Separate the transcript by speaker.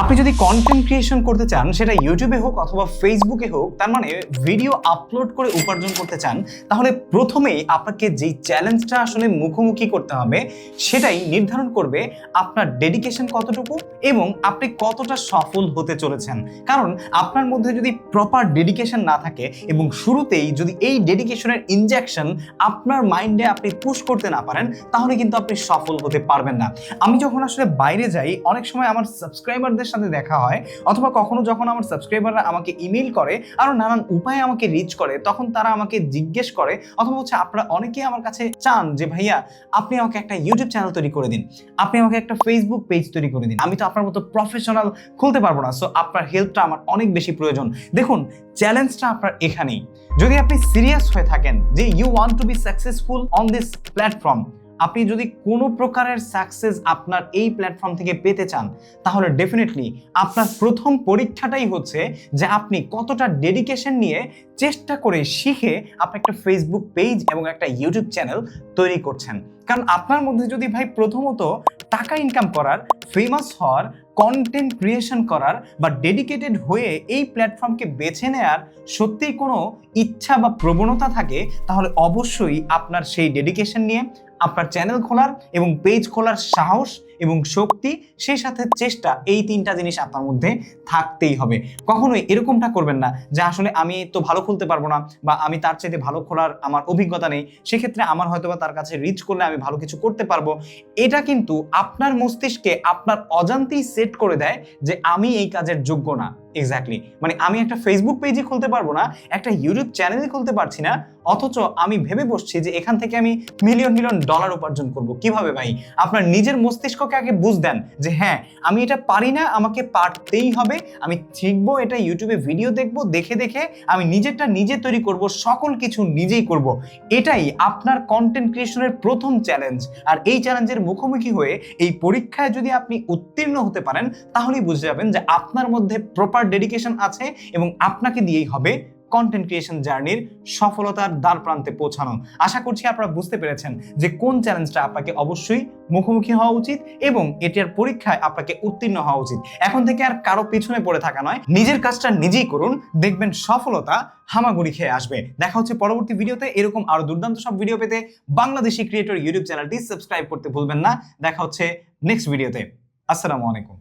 Speaker 1: আপনি যদি content creation করতে চান, সেটা ইউটিউবে হোক অথবা ফেসবুকে হোক, তার মানে ভিডিও আপলোড করে উপার্জন করতে চান, তাহলে প্রথমেই আপনাকে যেই চ্যালেঞ্জটা আসলে মুখোমুখি করতে হবে, সেটাই নির্ধারণ করবে আপনার ডেডিকেশন কতটুকু এবং আপনি কতটা সফল হতে চলেছেন। কারণ আপনার মধ্যে যদি প্রপার ডেডিকেশন না থাকে এবং শুরুতেই যদি এই ডেডিকেশনের ইনজেকশন আপনার মাইন্ডে আপনি পুশ করতে না পারেন, তাহলে কিন্তু আপনি সফল হতে পারবেন না। আমি যখন আসলে বাইরে যাই, অনেক সময় আমার সাবস্ক্রাইবারদের সাথে দেখা হয়, অথবা কখনো যখন আমার সাবস্ক্রাইবাররা আমাকে ইমেল করে আরও নানান উপায়ে আমাকে রিচ করে, তখন তারা আমাকে জিজ্ঞেস করে, অথবা হচ্ছে আপনারা অনেকেই আমার কাছে চান যে, ভাইয়া, আপনি আমাকে একটা ইউটিউব চ্যানেল তৈরি করে দিন। আপনি আমাকে একটা ফেসবুক পেজ তৈরি করে দিন। আমি তো আপনার মতো প্রফেশনাল খুলতে পারব না। সো আপনার হেল্পটা আমার অনেক বেশি প্রয়োজন। দেখুন চ্যালেঞ্জটা আপনার এখানেই। যদি আপনি সিরিয়াস হয়ে থাকেন যে you want to be successful on this platform আপনি যদি কোনো প্রকারের সাকসেস আপনার এই প্ল্যাটফর্ম থেকে পেতে চান, তাহলে ডেফিনেটলি আপনার প্রথম পরীক্ষাটাই হচ্ছে যে আপনি কতটা ডেডিকেশন নিয়ে চেষ্টা করে শিখে আপনি একটা ফেসবুক পেজ এবং একটা ইউটিউব চ্যানেল তৈরি করছেন। কারণ আপনার মধ্যে যদি ভাই প্রথমত টাকা ইনকাম করার ফেমাস হওয়ার কন্টেন্ট ক্রিয়েশন করার বা ডেডিকেটেড হয়ে এই প্ল্যাটফর্মকে বেছে নেয়ার সত্যিই কোনো ইচ্ছা বা প্রবণতা থাকে, তাহলে অবশ্যই আপনার সেই ডেডিকেশন নিয়ে আপনার চ্যানেল খোলার এবং পেজ খোলার সাহস এবং শক্তি, সেই সাথে চেষ্টা, এই তিনটা জিনিস আপনার মধ্যে থাকতেই হবে। কখনোই এরকমটা করবেন না যে আসলে আমি তো ভালো খুলতে পারব না বা আমি তার চাইতে ভালো খোলার আমার অভিজ্ঞতা নেই, সেক্ষেত্রে আমার হয়তো বা তার কাছে রিচ করলে আমি ভালো কিছু করতে পারব। এটা কিন্তু আপনার মস্তিষ্কে আপনার অজান্তেই সেট করে দেয় যে আমি এই কাজের যোগ্য না। এক্স্যাক্টলি মানে আমি একটা ফেসবুক পেজই খুলতে পারব না, একটা ইউটিউব চ্যানেলই খুলতে পারছি না, অথচ আমি ভেবে বসছি যে এখান থেকে আমি মিলিয়ন মিলিয়ন ডলার উপার্জন করব। কীভাবে ভাই? আপনার নিজের মস্তিষ্ককে আগে বুঝ দেন যে হ্যাঁ আমি এটা পারি না, আমাকে পারতেই হবে, আমি শিখব এটা ইউটিউবে ভিডিও দেখব, দেখে দেখে আমি নিজেরটা নিজে তৈরি করব, সকল কিছু নিজেই করব। এটাই আপনার কন্টেন্ট ক্রিয়েশনের প্রথম চ্যালেঞ্জ আর এই চ্যালেঞ্জের মুখোমুখি হয়ে এই পরীক্ষায় যদি আপনি উত্তীর্ণ হতে পারেন, তাহলেই বুঝে যাবেন যে আপনার মধ্যে প্রপার ডেডিকেশন আছে এবং আপনাকে দিয়েই হবে কন্টেন্ট ক্রিয়েশন জার্নির সফলতার দ্বার প্রান্তে পৌঁছানো। আশা করছি আপনারা বুঝতে পেরেছেন যে কোন চ্যালেঞ্জটা আপনাকে অবশ্যই মুখোমুখি হওয়া উচিত এবং এটার পরীক্ষায় আপনাকে উত্তীর্ণ হওয়া উচিত। এখন থেকে আর কারও পিছনে পড়ে থাকা নয়, নিজের কাজটা নিজেই করুন, দেখবেন সফলতা হামাগুড়ি খেয়ে আসবে। দেখা হচ্ছে পরবর্তী ভিডিওতে, এরকম আরও দুর্দান্ত সব ভিডিও পেতে বাংলাদেশি ক্রিয়েটর ইউটিউব চ্যানেলটি সাবস্ক্রাইব করতে ভুলবেন না। দেখা হচ্ছে নেক্সট ভিডিওতে আসসালামু আলাইকুম।